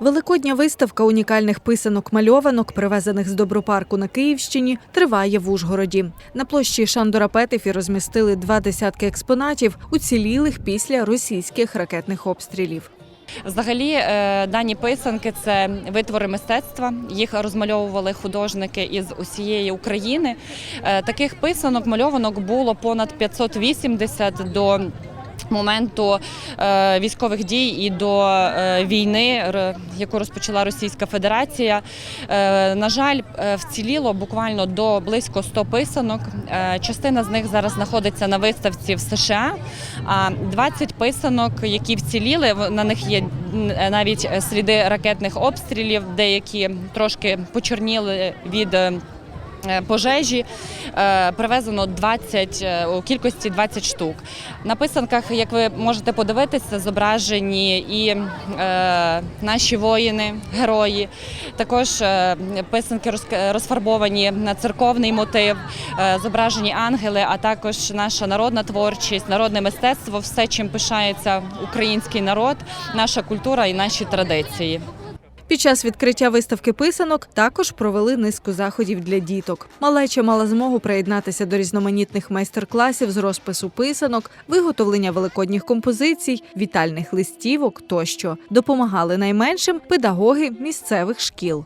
Великодня виставка унікальних писанок мальованок, привезених з Добропарку на Київщині, триває в Ужгороді. На площі Шандора Петефі розмістили два десятки експонатів, уцілілих після російських ракетних обстрілів. Взагалі, е, дані писанки це витвори мистецтва. Їх розмальовували художники із усієї України. Е, Таких писанок, мальованок було понад 580 до. Моменту е, військових дій і до е, війни, яку розпочала Російська Федерація, е, на жаль, вціліло буквально до близько 100 писанок. Частина з них зараз знаходиться на виставці в США. А 20 писанок, які вціліли, на них є навіть сліди ракетних обстрілів, деякі трошки почорніли від. Е, Пожежі Е, привезено 20, е, у кількості 20 штук. На писанках, як ви можете подивитися, зображені і наші воїни, герої. Також писанки розфарбовані на церковний мотив, зображені ангели, а також наша народна творчість, народне мистецтво, все, чим пишається український народ, наша культура і наші традиції. Під час відкриття виставки писанок також провели низку заходів для діток. Малеча мала змогу приєднатися до різноманітних майстер-класів з розпису писанок, виготовлення великодніх композицій, вітальних листівок тощо. Допомагали найменшим педагоги місцевих шкіл.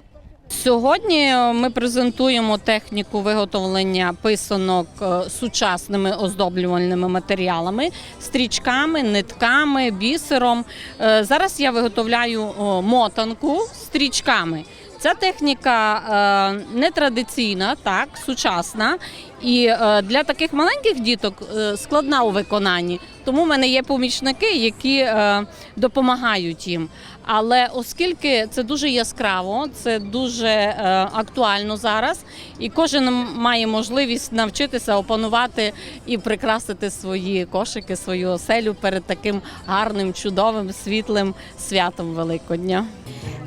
Сьогодні ми презентуємо техніку виготовлення писанок е, сучасними оздоблювальними матеріалами, стрічками, нитками, бісером. Е, Зараз я виготовляю мотанку стрічками. Ця техніка е, нетрадиційна, так, сучасна. І е, для таких маленьких діток е, складна у виконанні. Тому в мене є помічники, які е, допомагають їм. Але оскільки це дуже яскраво, це дуже е, актуально зараз, і кожен має можливість навчитися опанувати і прикрасити свої кошики, свою оселю перед таким гарним, чудовим, світлим святом Великодня.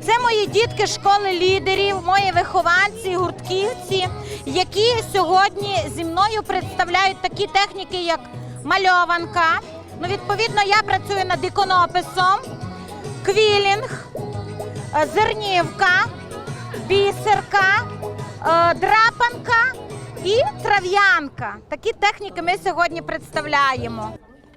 Це мої дітки школи лідерів, мої вихованці, гуртківці, які сьогодні зі мною представляють такі техніки, як мальованка. Ну, відповідно, я працюю над іконописом, квілінг, е, зернівка, бісерка, е, драпанка і трав'янка. Такі техніки ми сьогодні представляємо.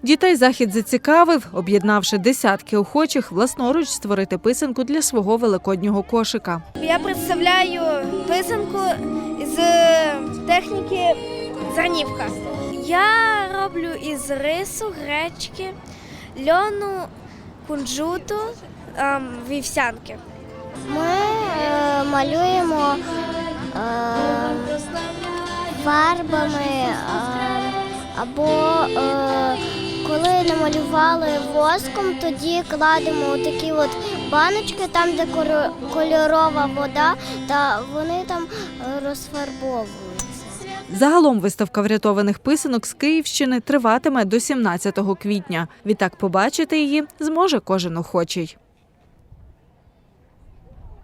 Дітей захід зацікавив, об'єднавши десятки охочих власноруч створити писанку для свого великоднього кошика. Я представляю писанку з техніки зернівка. Я роблю із рису, гречки, льону, кунжуту, ем, вівсянки. Ми е, малюємо е, фарбами е, або е, коли намалювали воском, тоді кладемо такі от баночки, там де кольорова вода, та вони там е, розфарбовуються. Загалом виставка врятованих писанок з Київщини триватиме до 17 квітня. Відтак побачити її зможе кожен охочий.